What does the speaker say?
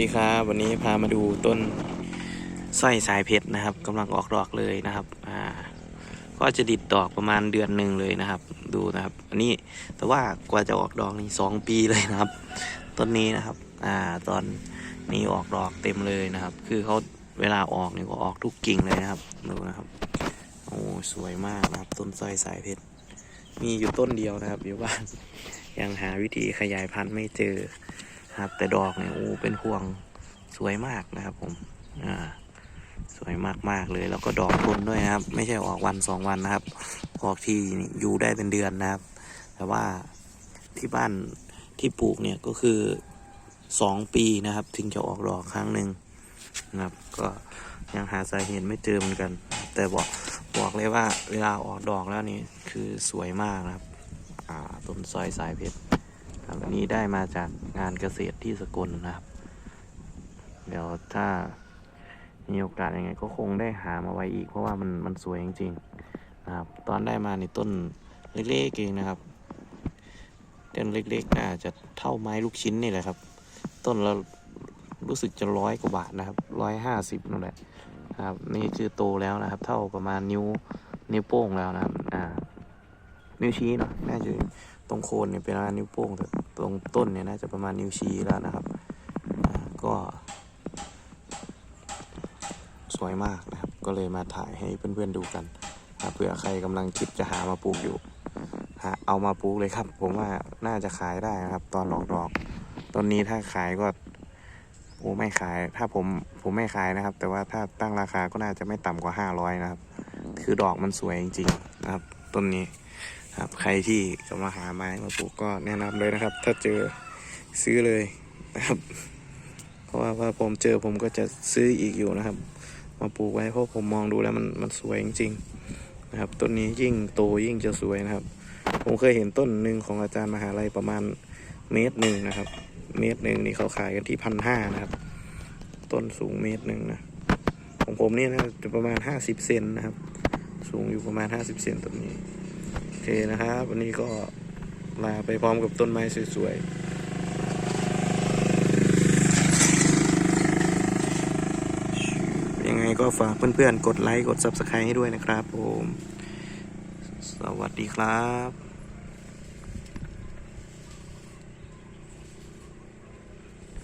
ดีครับวันนี้พามาดูต้นสร้อยสายเพชรนะครับกำลังออกดอกเลยนะครับอ่าก็จะดิดดอกประมาณเดือนหนึ่งเลยนะครับ ดูนะครับ อันนี้แต่ว่ากว่าจะออกดอกนี่สองปีเลยนะครับ ต้นนี้นะครับอ่าตอนนี้ออกดอกเต็มเลยนะครับ คือเขาเวลาออกนี่ก็ออกทุกกิ่งเลยนะครับดูนะครับโอ้สวยมากนะครับ ต้นสร้อยสายเพชรมีอยู่ต้นเดียวนะครับอยู่บ้านยังหาวิธีขยายพันธุ์ไม่เจอ ครับ แต่ดอกเนี่ยโอ้เป็นพวงสวยมากนะครับผมอ่าสวยมากมากๆเลยแล้วก็ดอกทนด้วยนะครับ ไม่ใช่ออกวันสองวันนะครับ ออกทีนี่อยู่ได้เป็นเดือนนะครับ แต่ว่าที่บ้านที่ปลูกเนี่ยก็คือสองปีนะครับ ถึงจะออกดอกครั้งหนึ่งนะครับ ก็ยังหาสาเหตุไม่เจอเหมือนกัน แต่บอกบอกเลยว่าเวลาออกดอกแล้วนี่คือสวยมากนะครับ อ่าต้นซอยสายเพชร ครับอันนี้ได้มาจากงานเกษตรที่สกลนะครับ เดี๋ยวถ้ามีโอกาสยังไงก็คงได้หามาไว้อีก เพราะว่ามันมันสวยจริงๆนะครับ ตอนได้มาในต้นเล็กๆเองนะครับต้นเล็กๆน่าจะเท่าไม้ลูกชิ้นนี่แหละครับ ต้นละรู้สึกจะร้อยกว่าบาทนะครับร้อยห้าสิบนั่นแหละนะครับนี่คือโตแล้วนะครับ เท่าประมาณนิ้วนิ้วโป้งแล้วนะครับอ่านิ้วชี้เนาะน่าจะ ตรงโคนเนี่ยเป็นประมาณนิ้วโป้งแต่ตรงต้นเนี่ยน่าจะประมาณนิ้วชี้แล้วนะครับก็สวยมากนะครับ ก็เลยมาถ่ายให้เพื่อนๆดูกันเผื่อใครกำลังคิดจะหามาปลูกอยู่หาเอามาปลูกเลยครับ ผมว่าน่าจะขายได้นะครับ ตอนออกดอกต้นนี้ถ้าขายก็โอ้ไม่ขาย ถ้าผมผมไม่ขายนะครับ แต่ว่าถ้าตั้งราคาก็น่าจะไม่ต่ำกว่าห้าร้อยนะครับ คือดอกมันสวยจริงๆนะครับต้นนี้ ครับใครที่กำลังหาไม้มาปลูกก็แนะนำเลยนะครับ ถ้าเจอซื้อเลยนะครับ เพราะว่าว่าผมเจอผมก็จะซื้ออีกอยู่นะครับ มาปลูกไว้เพราะผมมองดูแล้วมันมันสวยจริงๆนะครับ ต้นนี้ยิ่งโตยิ่งจะสวยนะครับ ผมเคยเห็นต้นหนึ่งของอาจารย์มหาลัยประมาณเมตรหนึ่งนะครับ เมตรหนึ่งนี่เขาขายกันที่พันห้านะครับ ต้นสูงเมตรหนึ่งนะของผมนี่นะจะประมาณห้าสิบเซนนะครับ สูงอยู่ประมาณห้าสิบเซนต้นนี้ เคนะครับ วันนี้ก็ลาไปพร้อมกับต้นไม้สวยๆ ยังไงก็ฝากเพื่อนๆ กดไลค์ กด Subscribe ให้ด้วยนะครับผม สวัสดีครับ